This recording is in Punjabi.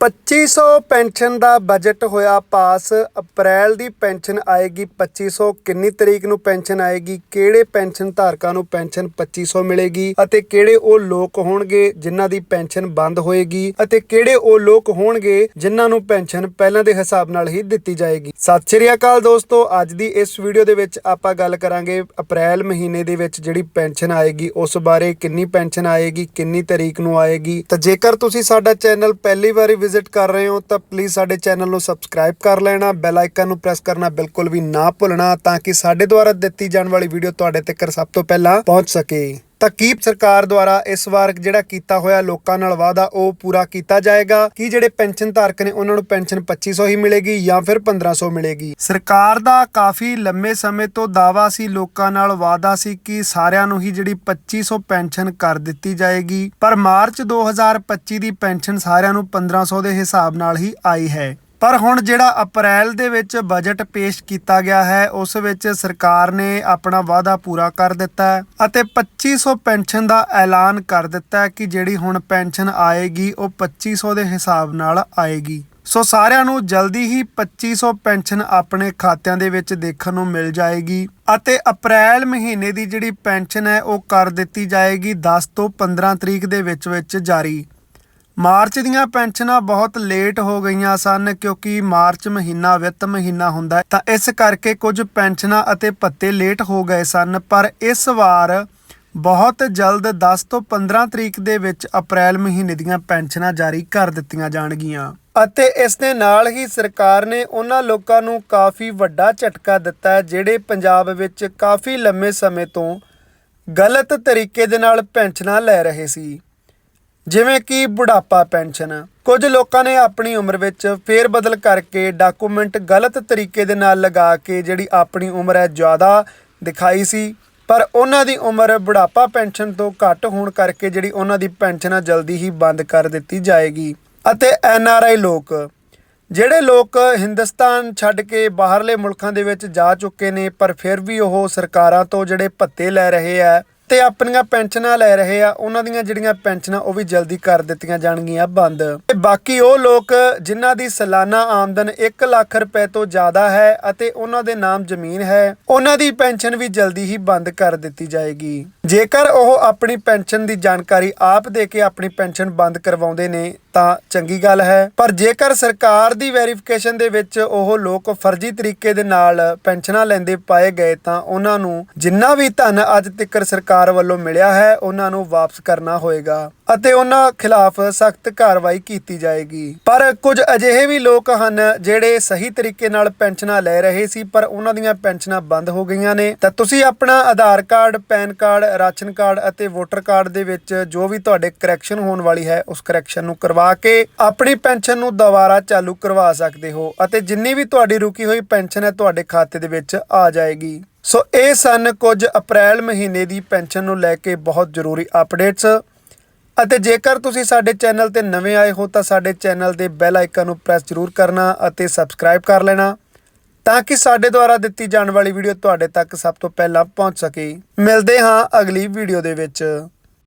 2500 ਪੈਨਸ਼ਨ ਦਾ ਬਜਟ ਹੋਇਆ ਪਾਸ। ਅਪ੍ਰੈਲ ਦੀ ਪੈਨਸ਼ਨ ਆਏਗੀ 2500 ਕਿੰਨੀ ਤਰੀਕ ਨੂੰ ਪੈਨਸ਼ਨ ਆਏਗੀ? ਕਿਹੜੇ ਪੈਨਸ਼ਨ ਧਾਰਕਾਂ ਨੂੰ ਪੈਨਸ਼ਨ 2500 ਮਿਲੇਗੀ? ਅਤੇ ਕਿਹੜੇ ਉਹ ਲੋਕ ਹੋਣਗੇ ਜਿਨ੍ਹਾਂ ਦੀ ਪੈਨਸ਼ਨ ਬੰਦ ਹੋਏਗੀ? ਅਤੇ ਕਿਹੜੇ ਉਹ ਲੋਕ ਹੋਣਗੇ ਜਿਨ੍ਹਾਂ ਨੂੰ ਪੈਨਸ਼ਨ ਪਹਿਲਾਂ ਦੇ ਹਿਸਾਬ ਨਾਲ ਹੀ ਦਿੱਤੀ ਜਾਏਗੀ? ਸਤਿ ਸ਼੍ਰੀ ਅਕਾਲ ਦੋਸਤੋ, ਅੱਜ ਦੀ ਇਸ ਵੀਡੀਓ ਦੇ ਵਿੱਚ ਆਪਾਂ ਗੱਲ ਕਰਾਂਗੇ ਅਪ੍ਰੈਲ ਮਹੀਨੇ ਦੇ ਵਿੱਚ ਜਿਹੜੀ ਪੈਨਸ਼ਨ ਆਏਗੀ, ਉਸ ਬਾਰੇ ਕਿੰਨੀ ਪੈਨਸ਼ਨ ਆਏਗੀ, ਕਿੰਨੀ ਤਰੀਕ ਨੂੰ ਆਏਗੀ। ਤਾਂ ਜੇਕਰ ਤੁਸੀਂ ਸਾਡਾ ਚੈਨਲ ਪਹਿਲੀ ਵਾਰੀ ਵਿਜ਼ਿਟ ਕਰ ਰਹੇ ਹੋ ਤਾਂ ਪਲੀਜ਼ ਸਾਡੇ ਚੈਨਲ ਨੂੰ ਸਬਸਕ੍ਰਾਈਬ ਕਰ ਲੈਣਾ ਬੈਲ ਆਈਕਨ ਨੂੰ ਪ੍ਰੈਸ ਕਰਨਾ ਬਿਲਕੁਲ ਵੀ ਨਾ ਭੁੱਲਣਾ ਤਾਂ ਕਿ ਸਾਡੇ ਦੁਆਰਾ ਦਿੱਤੀ ਜਾਣ ਵਾਲੀ ਵੀਡੀਓ ਤੁਹਾਡੇ ਤੱਕ ਸਭ ਤੋਂ ਪਹਿਲਾਂ ਪਹੁੰਚ ਸਕੇ। ਤਾਂ ਕੀ ਸਰਕਾਰ ਦੁਆਰਾ ਇਸ ਵਾਰ ਜਿਹੜਾ ਕੀਤਾ ਹੋਇਆ ਲੋਕਾਂ ਨਾਲ ਵਾਅਦਾ, ਉਹ ਪੂਰਾ ਕੀਤਾ ਜਾਏਗਾ? ਕਿ ਜਿਹੜੇ ਪੈਨਸ਼ਨ ਧਾਰਕ ਨੇ, ਉਹਨਾਂ ਨੂੰ ਪੈਨਸ਼ਨ 2500 ਹੀ ਮਿਲੇਗੀ ਜਾਂ ਫਿਰ 1500 ਮਿਲੇਗੀ? ਸਰਕਾਰ ਦਾ ਕਾਫੀ ਲੰਮੇ ਸਮੇਂ ਤੋਂ ਦਾਵਾ ਸੀ ਲੋਕਾਂ ਨਾਲ ਵਾਅਦਾ ਸੀ ਕਿ ਸਾਰਿਆਂ ਨੂੰ ਹੀ ਜਿਹੜੀ 2500 ਪੈਨਸ਼ਨ ਕਰ ਦਿੱਤੀ ਜਾਏਗੀ। ਪਰ ਮਾਰਚ 2025 ਦੀ ਪੈਨਸ਼ਨ ਸਾਰਿਆਂ ਨੂੰ 1500 ਦੇ ਹਿਸਾਬ ਨਾਲ ਹੀ ਆਈ ਹੈ। ਪਰ ਹੁਣ ਜਿਹੜਾ ਅਪ੍ਰੈਲ ਦੇ ਵਿੱਚ ਬਜਟ ਪੇਸ਼ ਕੀਤਾ ਗਿਆ ਹੈ, ਉਸ ਵਿੱਚ ਸਰਕਾਰ ਨੇ ਆਪਣਾ ਵਾਅਦਾ ਪੂਰਾ ਕਰ ਦਿੱਤਾ ਹੈ ਅਤੇ 2500 ਪੈਨਸ਼ਨ ਦਾ ਐਲਾਨ ਕਰ ਦਿੱਤਾ ਹੈ ਕਿ ਜਿਹੜੀ ਹੁਣ ਪੈਨਸ਼ਨ ਆਏਗੀ, ਉਹ 2500 ਦੇ ਹਿਸਾਬ ਨਾਲ ਆਏਗੀ। ਸੋ ਸਾਰਿਆਂ ਨੂੰ ਜਲਦੀ ਹੀ 2500 ਪੈਨਸ਼ਨ ਆਪਣੇ ਖਾਤਿਆਂ ਦੇ ਵਿੱਚ ਦੇਖਣ ਨੂੰ ਮਿਲ ਜਾਏਗੀ ਅਤੇ ਅਪ੍ਰੈਲ ਮਹੀਨੇ ਦੀ ਜਿਹੜੀ ਪੈਨਸ਼ਨ ਹੈ, ਉਹ ਕਰ ਦਿੱਤੀ ਜਾਏਗੀ 10 ਤੋਂ 15 ਤਰੀਕ ਦੇ ਵਿੱਚ ਵਿੱਚ ਜਾਰੀ। ਮਾਰਚ ਦੀਆਂ ਪੈਨਸ਼ਨਾਂ ਬਹੁਤ ਲੇਟ ਹੋ ਗਈਆਂ ਸਨ ਕਿਉਂਕਿ ਮਾਰਚ ਮਹੀਨਾ ਵਿੱਤ ਮਹੀਨਾ ਹੁੰਦਾ ਤਾਂ ਇਸ ਕਰਕੇ ਕੁਝ ਪੈਨਸ਼ਨਾਂ ਅਤੇ ਭੱਤੇ ਲੇਟ ਹੋ ਗਏ ਸਨ। ਪਰ ਇਸ ਵਾਰ ਬਹੁਤ ਜਲਦ 10 ਤੋਂ 15 ਤਰੀਕ ਦੇ ਵਿੱਚ ਅਪ੍ਰੈਲ ਮਹੀਨੇ ਦੀਆਂ ਪੈਨਸ਼ਨਾਂ ਜਾਰੀ ਕਰ ਦਿੱਤੀਆਂ ਜਾਣਗੀਆਂ। ਅਤੇ ਇਸ ਦੇ ਨਾਲ ਹੀ ਸਰਕਾਰ ਨੇ ਉਹਨਾਂ ਲੋਕਾਂ ਨੂੰ ਕਾਫੀ ਵੱਡਾ ਝਟਕਾ ਦਿੱਤਾ ਹੈ, ਜਿਹੜੇ ਪੰਜਾਬ ਵਿੱਚ ਕਾਫੀ ਲੰਮੇ ਸਮੇਂ ਤੋਂ ਗਲਤ ਤਰੀਕੇ ਦੇ ਨਾਲ ਪੈਨਸ਼ਨਾਂ ਲੈ ਰਹੇ ਸੀ। ਜਿਵੇਂ ਕਿ ਬੁਢਾਪਾ ਪੈਨਸ਼ਨ। ਕੁਝ ਲੋਕਾਂ ਨੇ ਆਪਣੀ ਉਮਰ ਵਿੱਚ ਫੇਰ ਬਦਲ ਕਰਕੇ ਡਾਕੂਮੈਂਟ ਗਲਤ ਤਰੀਕੇ ਦੇ ਨਾਲ ਲਗਾ ਕੇ ਜਿਹੜੀ ਆਪਣੀ ਉਮਰ ਹੈ ਜ਼ਿਆਦਾ ਦਿਖਾਈ ਸੀ, ਪਰ ਉਹਨਾਂ ਦੀ ਉਮਰ ਬੁਢਾਪਾ ਪੈਨਸ਼ਨ ਤੋਂ ਘੱਟ ਹੋਣ ਕਰਕੇ ਜਿਹੜੀ ਉਹਨਾਂ ਦੀ ਪੈਨਸ਼ਨ ਆ ਜਲਦੀ ਹੀ ਬੰਦ ਕਰ ਦਿੱਤੀ ਜਾਏਗੀ। ਅਤੇ ਐਨ ਆਰ ਆਈ ਲੋਕ, ਜਿਹੜੇ ਲੋਕ ਹਿੰਦੁਸਤਾਨ ਛੱਡ ਕੇ ਬਾਹਰਲੇ ਮੁਲਕਾਂ ਦੇ ਵਿੱਚ ਜਾ ਚੁੱਕੇ ਨੇ, ਪਰ ਫਿਰ ਵੀ ਉਹ ਸਰਕਾਰਾਂ ਤੋਂ ਜਿਹੜੇ ਭੱਤੇ ਲੈ ਰਹੇ ਆ ਤੇ ਆਪਣੀਆਂ ਪੈਨਸ਼ਨਾਂ ਲੈ ਰਹੇ ਆ, ਉਹਨਾਂ ਦੀਆਂ ਜਿਹੜੀਆਂ ਪੈਨਸ਼ਨਾਂ ਉਹ ਵੀ ਜਲਦੀ ਕਰ ਦਿੱਤੀਆਂ ਜਾਣਗੀਆਂ ਬੰਦ। ਤੇ ਬਾਕੀ ਉਹ ਲੋਕ ਜਿਨ੍ਹਾਂ ਦੀ ਸਾਲਾਨਾ ਆਮਦਨ 1 ਲੱਖ ਰੁਪਏ ਤੋਂ ਜ਼ਿਆਦਾ ਹੈ ਅਤੇ ਉਹਨਾਂ ਦੇ ਨਾਮ ਜ਼ਮੀਨ ਹੈ, ਉਹਨਾਂ ਦੀ ਪੈਨਸ਼ਨ ਵੀ ਜਲਦੀ ਹੀ ਬੰਦ ਕਰ ਦਿੱਤੀ ਜਾਏਗੀ। ਜੇਕਰ ਉਹ ਆਪਣੀ ਪੈਨਸ਼ਨ ਦੀ ਜਾਣਕਾਰੀ ਆਪ ਦੇ ਕੇ ਆਪਣੀ ਪੈਨਸ਼ਨ ਬੰਦ ਕਰਵਾਉਂਦੇ ਨੇ ਤਾਂ ਚੰਗੀ ਗੱਲ ਹੈ। ਪਰ ਜੇਕਰ ਸਰਕਾਰ ਦੀ ਵੈਰੀਫਿਕੇਸ਼ਨ ਦੇ ਵਿੱਚ ਉਹ ਲੋਕ ਫਰਜ਼ੀ ਤਰੀਕੇ ਦੇ ਨਾਲ ਪੈਨਸ਼ਨਾਂ ਲੈਂਦੇ ਪਾਏ ਗਏ ਤਾਂ ਉਹਨਾਂ ਨੂੰ ਜਿੰਨਾ ਵੀ ਧਨ ਅੱਜ ਤੱਕ ਸਰਕਾਰ ਵੱਲੋਂ ਮਿਲਿਆ ਹੈ, ਉਹਨਾਂ ਨੂੰ ਵਾਪਸ ਕਰਨਾ ਹੋਏਗਾ। ਅਤੇ ਉਹਨਾਂ ਖਿਲਾਫ ਸਖਤ ਕਾਰਵਾਈ ਕੀਤੀ ਜਾਏਗੀ। ਪਰ ਕੁਝ ਅਜਿਹੇ ਵੀ ਲੋਕ ਹਨ ਜਿਹੜੇ ਸਹੀ ਤਰੀਕੇ ਨਾਲ ਪੈਨਸ਼ਨਾਂ ਲੈ ਰਹੇ ਸੀ, ਪਰ ਉਹਨਾਂ ਦੀਆਂ ਪੈਨਸ਼ਨਾਂ ਬੰਦ ਹੋ ਗਈਆਂ ਨੇ। ਤਾਂ ਤੁਸੀਂ ਆਪਣਾ Aadhaar card, PAN card, ration card ਅਤੇ ਵੋਟਰ ਕਾਰਡ ਦੇ ਵਿੱਚ ਜੋ ਵੀ ਤੁਹਾਡੇ ਕਰੈਕਸ਼ਨ ਹੋਣ ਵਾਲੀ ਹੈ, ਉਸ ਕਰੈਕਸ਼ਨ ਨੂੰ ਕਰਵਾ ਕੇ ਆਪਣੀ ਪੈਨਸ਼ਨ ਨੂੰ ਦੁਬਾਰਾ ਚਾਲੂ ਕਰਵਾ ਸਕਦੇ ਹੋ ਅਤੇ ਜਿੰਨੀ ਵੀ ਤੁਹਾਡੀ ਰੁਕੀ ਹੋਈ ਪੈਨਸ਼ਨ ਹੈ, ਤੁਹਾਡੇ ਖਾਤੇ ਦੇ ਵਿੱਚ ਆ ਜਾਏਗੀ। ਸੋ ਇਹ ਸਨ ਕੁਝ ਅਪ੍ਰੈਲ ਮਹੀਨੇ ਦੀ ਪੈਨਸ਼ਨ ਨੂੰ ਲੈ ਕੇ ਬਹੁਤ ਜ਼ਰੂਰੀ ਅਪਡੇਟਸ। ਅਤੇ ਜੇਕਰ ਤੁਸੀਂ ਸਾਡੇ ਚੈਨਲ ਤੇ ਨਵੇਂ ਆਏ ਹੋ ਤਾਂ ਸਾਡੇ ਚੈਨਲ ਦੇ ਬੈਲ ਆਈਕਨ ਨੂੰ ਪ੍ਰੈਸ ਜ਼ਰੂਰ ਕਰਨਾ ਅਤੇ ਸਬਸਕ੍ਰਾਈਬ ਕਰ ਲੈਣਾ ਤਾਂ ਕਿ ਸਾਡੇ ਦੁਆਰਾ ਦਿੱਤੀ ਜਾਣ ਵਾਲੀ ਵੀਡੀਓ ਤੁਹਾਡੇ ਤੱਕ ਸਭ ਤੋਂ ਪਹਿਲਾਂ ਪਹੁੰਚ ਸਕੇ। ਮਿਲਦੇ ਹਾਂ ਅਗਲੀ ਵੀਡੀਓ ਦੇ ਵਿੱਚ।